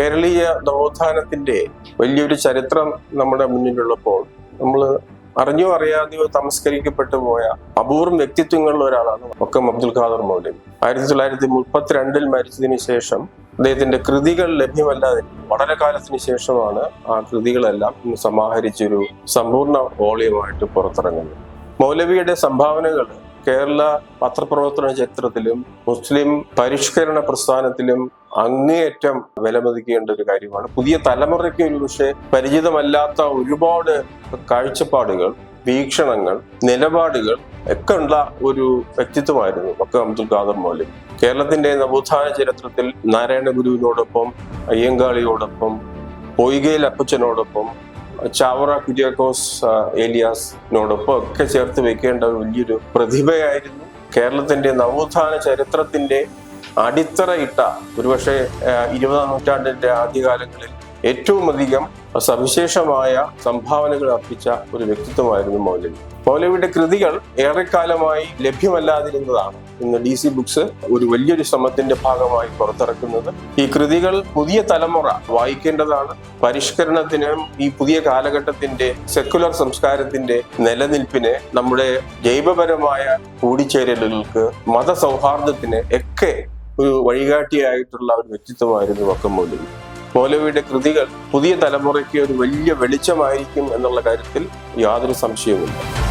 കേരളീയ നവോത്ഥാനത്തിന്റെ വലിയൊരു ചരിത്രം നമ്മുടെ മുന്നിലുള്ളപ്പോൾ നമ്മൾ അറിഞ്ഞോ അറിയാതെയോ തമസ്കരിക്കപ്പെട്ടു പോയ അപൂർവം വ്യക്തിത്വങ്ങളിൽ ഒരാളാണ് ഒക്കം അബ്ദുൽ ഖാദർ മൗലവി. ആയിരത്തി തൊള്ളായിരത്തി മുപ്പത്തിരണ്ടിൽ മരിച്ചതിന് ശേഷം അദ്ദേഹത്തിന്റെ കൃതികൾ ലഭ്യമല്ലാതെ വളരെ കാലത്തിന് ശേഷമാണ് ആ കൃതികളെല്ലാം ഇന്ന് സമാഹരിച്ചൊരു സമ്പൂർണ വോളിയമായിട്ട് പുറത്തിറങ്ങുന്നത്. മൗലവിയുടെ സംഭാവനകൾ കേരള പത്രപ്രവർത്തന ചരിത്രത്തിലും മുസ്ലിം പരിഷ്കരണ പ്രസ്ഥാനത്തിലും അങ്ങേയറ്റം വിലമതിക്കേണ്ട ഒരു കാര്യമാണ്. പുതിയ തലമുറയ്ക്ക് ഒരു പക്ഷേ പരിചിതമല്ലാത്ത ഒരുപാട് കാഴ്ചപ്പാടുകൾ വീക്ഷണങ്ങൾ നിലപാടുകൾ ഒക്കെ ഉള്ള ഒരു വ്യക്തിത്വമായിരുന്നു ഒക്കെ അബ്ദുൽ ഖാദർ മൗലവി. കേരളത്തിന്റെ നവോത്ഥാന ചരിത്രത്തിൽ നാരായണ ഗുരുവിനോടൊപ്പം അയ്യങ്കാളിയോടൊപ്പം പൊയ്കയിൽ അപ്പച്ചനോടൊപ്പം ചാവറ കുര്യാക്കോസ് ഏലിയാസിനോടൊപ്പം ഒക്കെ ചേർത്ത് വെക്കേണ്ട വലിയൊരു പ്രതിഭയായിരുന്നു കേരളത്തിന്റെ നവോത്ഥാന ചരിത്രത്തിന്റെ അടിത്തറയിട്ട ഒരുപക്ഷെ ഇരുപതാം നൂറ്റാണ്ടിന്റെ ആദ്യകാലങ്ങളിൽ ഏറ്റവും അധികം സവിശേഷമായ സംഭാവനകൾ അർപ്പിച്ച ഒരു വ്യക്തിത്വമായിരുന്നു മൗലവി. മൗലവിയുടെ കൃതികൾ ഏറെക്കാലമായി ലഭ്യമല്ലാതിരുന്നതാണ്. ഇന്ന് ഡി സി ബുക്സ് ഒരു വലിയൊരു ശ്രമത്തിന്റെ ഭാഗമായി പുറത്തിറക്കുന്നത് ഈ കൃതികൾ പുതിയ തലമുറ വായിക്കേണ്ടതാണ്. പരിഷ്കരണത്തിനും ഈ പുതിയ കാലഘട്ടത്തിന്റെ സെക്കുലർ സംസ്കാരത്തിന്റെ നിലനിൽപ്പിന് നമ്മുടെ ജൈവപരമായ കൂടിച്ചേരലുകൾക്ക് മതസൗഹാർദ്ദത്തിന് ഒക്കെ ഒരു വഴികാട്ടിയായിട്ടുള്ള ഒരു വ്യക്തിത്വമായിരുന്നു വക്കം മൗലവി. മൗലവിയുടെ കൃതികൾ പുതിയ തലമുറയ്ക്ക് ഒരു വലിയ വെളിച്ചമായിരിക്കും എന്നുള്ള കാര്യത്തിൽ യാതൊരു സംശയവുമില്ല.